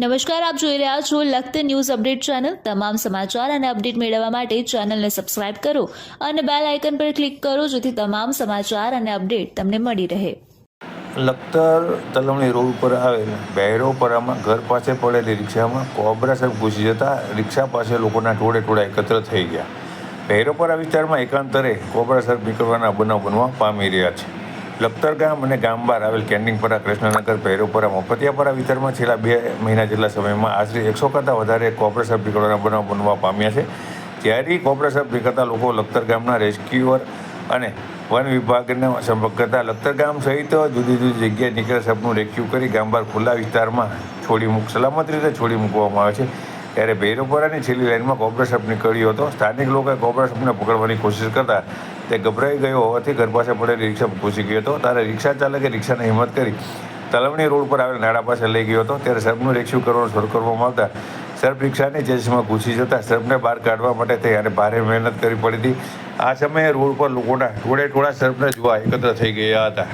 નમસ્કાર, આપ જોઈ રહ્યા છો લખત ન્યૂઝ અપડેટ ચેનલ. તમામ સમાચાર અને અપડેટ મેળવવા માટે ચેનલને સબસ્ક્રાઇબ કરો અને બેલ આઇકન પર ક્લિક કરો જેથી તમામ સમાચાર અને અપડેટ તમને મળી રહે. લખતર તલવણી રોડ ઉપર આવેલ બહેરોપરામાં ઘર પાસે પડેલી રિક્ષામાં કોબરા સાહેબ ઘૂસી જતા રિક્ષા પાસે લોકોના ટોળે ટોળા એકત્ર થઈ ગયા. બહેરોપરા વિસ્તારમાં એકાંતરે કોબરા સાહેબ નીકળવાના બનાવ બનવા પામી રહ્યા છે. લખતર ગામ અને ગામ બહાર આવેલ કેન્ડિંગપરા કૃષ્ણનગર બહેરોપરા મફતિયાપરા વિસ્તારમાં છેલ્લા બે મહિના જેટલા સમયમાં આશરે એકસો કરતાં વધારે સાહેબ નીકળવાના બનાવ બનવા પામ્યા છે. ત્યારે કોબરા સાહેબ નીકળતા લોકો લખતર ગામના રેસ્ક્યુઅર અને વન વિભાગને સંપર્ક કરતા લખતર ગામ સહિત જુદી જુદી જગ્યાએ નીકળેલ સાપનું રેસ્ક્યુ કરી ગામ બહાર ખુલ્લા વિસ્તારમાં છોડી મૂક, સલામત રીતે છોડી મૂકવામાં આવે છે. ત્યારે ભૈરવપરાની છેલ્લી લાઇનમાં કોબરા સાપ નીકળ્યો હતો. સ્થાનિક લોકોએ કોબરા પકડવાની કોશિશ કરતા તે ગભરાઈ ગયો હોવાથી ઘર પાસે પડેલી રિક્ષા ઘૂસી ગયો હતો. ત્યારે રિક્ષા ચાલકે રિક્ષાને હિંમત કરી તલવણી રોડ પર આવેલ નાળા પાસે લઈ ગયો હતો. ત્યારે સર્પનું રેસ્ક્યુ કરવાનો શરૂ કરવામાં આવતા સર્પ રિક્ષાની ચેસમાં ઘૂસી જતા સર્પને બહાર કાઢવા માટે થઈ અને ભારે મહેનત કરવી પડી હતી. આ સમયે રોડ પર લોકોના ટોળે ટોળા સર્પને જોવા એકત્ર થઈ ગયા હતા.